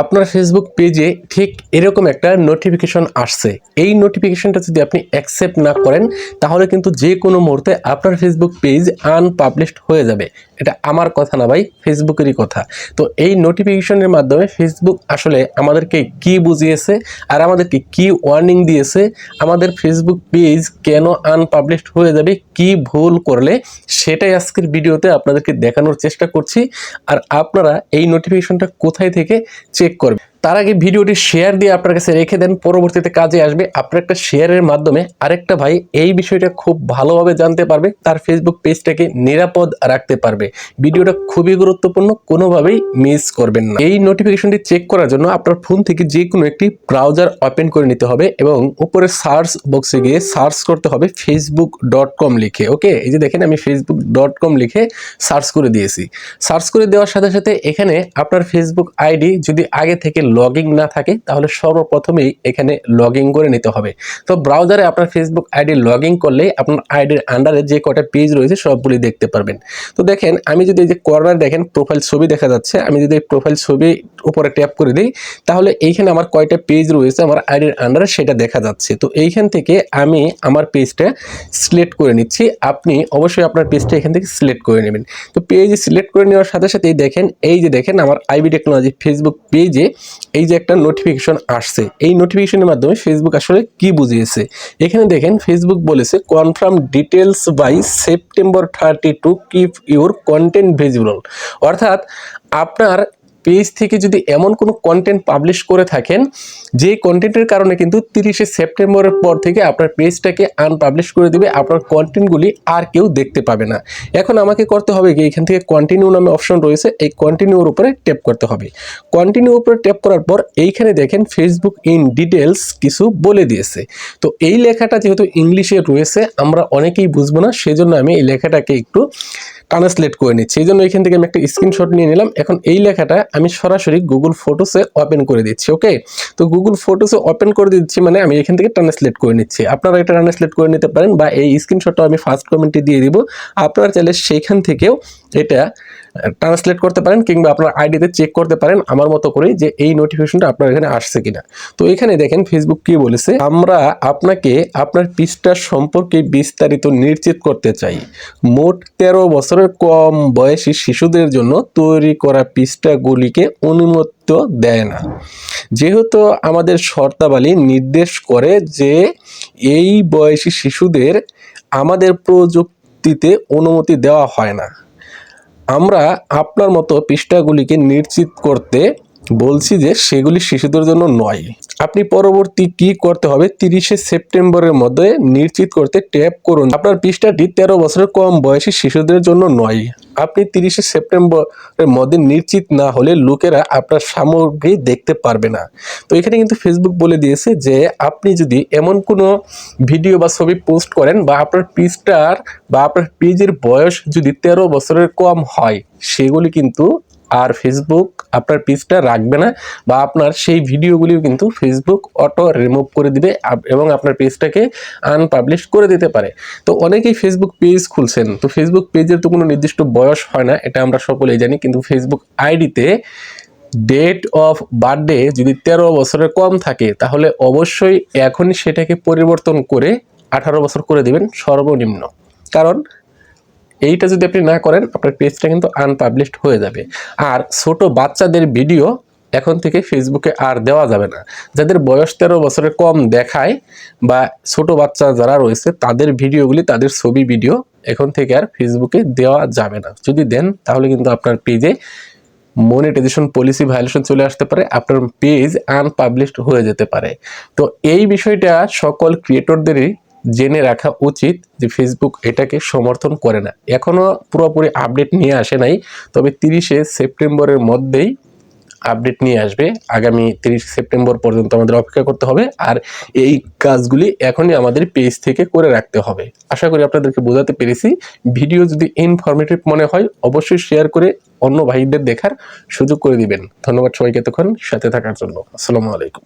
আপনার ফেসবুক পেজে ঠিক এরকম একটা নোটিফিকেশন আসছে। এই নোটিফিকেশনটা যদি আপনি অ্যাকসেপ্ট না করেন, তাহলে কিন্তু যে কোনো মুহূর্তে আপনার ফেসবুক পেজ আনপাবলিশড হয়ে যাবে। এটা আমার কথা না ভাই ফেসবুকেরই কথা। তো এই নোটিফিকেশনের মাধ্যমে ফেসবুক আসলে আমাদেরকে কি বুঝিয়েছে আর আমাদেরকে কি ওয়ার্নিং দিয়েছে, আমাদের ফেসবুক পেজ কেন আনপাবলিশড হয়ে যাবে, কি ভুল করলে, সেটাই আজকের ভিডিওতে আপনাদেরকে দেখানোর চেষ্টা করছি। আর আপনারা এই নোটিফিকেশনটা কোথায় থেকে চেক করবেন তার আগে ভিডিওটি শেয়ার দিয়ে আপনার কাছে রেখে দেন, পরবর্তীতে কাজে আসবে আপনার একটা শেয়ারের মাধ্যমে। আরেকটা ভাই এই বিষয়টা খুব ভালোভাবে জানতে পারবে, তার ফেসবুক পেজটাকে নিরাপদ রাখতে পারবে। ভিডিওটা খুবই গুরুত্বপূর্ণ, কোনোভাবেই মিস করবেন না। এই নোটিফিকেশনটি চেক করার জন্য আপনার ফোন থেকে যে কোনো একটি ব্রাউজার ওপেন করে নিতে হবে এবং উপরে সার্চ বক্সে গিয়ে সার্চ করতে হবে ফেসবুক ডট কম লিখে ওকে এই যে দেখেন আমি ফেসবুক ডট কম লিখে সার্চ করে দিয়েছি। সার্চ করে দেওয়ার সাথে সাথে এখানে আপনার ফেসবুক আইডি যদি আগে থেকে লগ না থাকে, তাহলে সর্বপ্রথমেই এখানে লগিং করে নিতে হবে। তো ব্রাউজারে আপনার ফেসবুক আইডি লগিং করলে আপনার আইডির আন্ডারে যে কটা পেজ রয়েছে সবগুলি দেখতে পারবেন। তো দেখেন, আমি যদি এই যে কর্নার দেখেন প্রোফাইল ছবি দেখা যাচ্ছে, আমি যদি প্রোফাইল ছবি উপরে ট্যাপ করে দিই, তাহলে এইখানে আমার কয়টা পেজ রয়েছে আমার আইডির আন্ডারে সেটা দেখা যাচ্ছে। তো এইখান থেকে আমি আমার পেজটা সিলেক্ট করে নিচ্ছি। আপনি অবশ্যই আপনার পেজটা এখান থেকে সিলেক্ট করে নেবেন। তো পেজ সিলেক্ট করে নেওয়ার সাথে সাথেই দেখেন, এই যে দেখেন আমার আইবি টেকনোলজি ফেসবুক পেজে এই যে একটা নোটিফিকেশন আসছে। এই নোটিফিকেশনের মাধ্যমে ফেসবুক আসলে কি বুঝিয়েছে? এখানে দেখেন ফেসবুক বলেছে confirm details by September thirty to keep your content visible অর্থাৎ আপনার পেজ থেকে যদি এমন কোনো কন্টেন্ট পাবলিশ করে থাকেন যে কন্টেন্টের কারণে কিন্তু তিরিশে সেপ্টেম্বরের পর থেকে আপনার পেজটাকে আনপাবলিশ করে দিবে, আপনার কন্টেন্টগুলি আর কেউ দেখতে পাবে না। এখন আমাকে করতে হবে কি, এখান থেকে কন্টিনিউ নামে অপশন রয়েছে, এই কন্টিনিউর উপরে ট্যাপ করতে হবে। কন্টিনিউ উপরে ট্যাপ করার পর এইখানে দেখেন ফেসবুক ইন ডিটেলস কিছু বলে দিয়েছে। তো এই লেখাটা যেহেতু ইংলিশে রয়েছে, আমরা অনেকেই বুঝব না, সেজন্য আমি এই লেখাটাকে একটু ট্রান্সলেট করে নিচ্ছি। এই জন্য এখান থেকে আমি একটা স্ক্রিনশট নিয়ে নিলাম। এখন এই লেখাটা আমি সরাসরি গুগল ফটোসে ওপেন করে দিচ্ছি ওকে তো গুগল ফটোসে ওপেন করে দিচ্ছি মানে আমি এখান থেকে ট্রান্সলেট করে নিচ্ছি। আপনারা এটা ট্রান্সলেট করে নিতে পারেন বা এই স্ক্রিনশটটা আমি ফার্স্ট কমেন্টে দিয়ে দিব। আপনারা চাইলে সেখান থেকেও এটা ট্রান্সলেট করতে পারেন কিংবা আপনার আইডিতে চেক করতে পারেন আমার মতো করে যে এই নোটিফিকেশনটা আপনার এখানে আসছে কিনা। তো এখানে দেখেন ফেসবুক কি বলেছে, আমরা আপনাকে আপনার পৃষ্ঠা সম্পর্কে বিস্তারিত নিশ্চিত করতে চাই। মোট তেরো বছরের কম বয়সী শিশুদের জন্য তৈরি করা পৃষ্ঠাগুলিকে অনুমতি দেয় না। যেহেতু আমাদের শর্তাবলী নির্দেশ করে যে এই বয়সী শিশুদের আমাদের প্রযুক্তিতে অনুমতি দেওয়া হয় না। আমরা আপনার মতো পৃষ্ঠাগুলিকে নিশ্চিত করতে বলছি যে সেগুলি শিশুদের জন্য নয়। আপনি পরবর্তী কি করতে হবে? তিরিশে সেপ্টেম্বরের মধ্যে নিশ্চিত করতে ট্যাপ করুন। আপনার পৃষ্ঠাটি তেরো বছরের কম বয়সী শিশুদের জন্য নয়। আপনি তিরিশে সেপ্টেম্বরের মধ্যে নিশ্চিত না হলে লোকেরা আপনার সামগ্রী দেখতে পারবে না। তো এখানে কিন্তু ফেসবুক বলে দিয়েছে যে, আপনি যদি এমন কোনো ভিডিও বা ছবি পোস্ট করেন বা আপনার পৃষ্ঠার বা আপনার পেজের বয়স যদি তেরো বছরের কম হয়, সেগুলি কিন্তু আর ফেসবুক আপনার পেজটা রাখবে না বা আপনার সেই ভিডিওগুলিও কিন্তু ফেসবুক অটো রিমুভ করে দিবে এবং আপনার পেজটাকে আনপাবলিশ করে দিতে পারে। তো অনেকেই ফেসবুক পেজ খুলছেন। তো ফেসবুক পেজের তো কোনো নির্দিষ্ট বয়স হয় না, এটা আমরা সকলেই জানি। কিন্তু ফেসবুক আইডিতে ডেট অফ বার্থডে যদি তেরো বছরের কম থাকে, তাহলে অবশ্যই এখনই সেটাকে পরিবর্তন করে আঠারো বছর করে দিবেন সর্বনিম্ন। কারণ এইটা যদি আপনি না করেন, আপনার পেজটা কিন্তু আনপাবলিশড হয়ে যাবে। আর ছোট বাচ্চাদের ভিডিও এখন থেকে ফেসবুকে আর দেওয়া যাবে না। যাদের বয়স তেরো বছরের কম দেখায় বা ছোট বাচ্চা যারা রয়েছে, তাদের ভিডিওগুলি তাদের ছবি ভিডিও এখন থেকে আর ফেসবুকে দেওয়া যাবে না। যদি দেন, তাহলে কিন্তু আপনার পেজে মনিটাইজেশন পলিসি ভায়োলেশন চলে আসতে পারে, আপনার পেজ আনপাবলিশড হয়ে যেতে পারে। তো এই বিষয়টা সকল ক্রিয়েটরদেরই জেনে রাখা উচিত যে ফেসবুক এটাকে সমর্থন করে না। এখনও পুরোপুরি আপডেট নিয়ে আসে নাই, তবে তিরিশে সেপ্টেম্বরের মধ্যেই আপডেট নিয়ে আসবে। আগামী তিরিশ সেপ্টেম্বর পর্যন্ত আমাদের অপেক্ষা করতে হবে, আর এই কাজগুলি এখনই আমাদের পেজ থেকে করে রাখতে হবে। আশা করি আপনাদেরকে বোঝাতে পেরেছি। ভিডিও যদি ইনফরমেটিভ মনে হয়, অবশ্যই শেয়ার করে অন্য ভাইদের দেখার সুযোগ করে দিবেন। ধন্যবাদ সবাইকে তখন সাথে থাকার জন্য। আসসালামু আলাইকুম।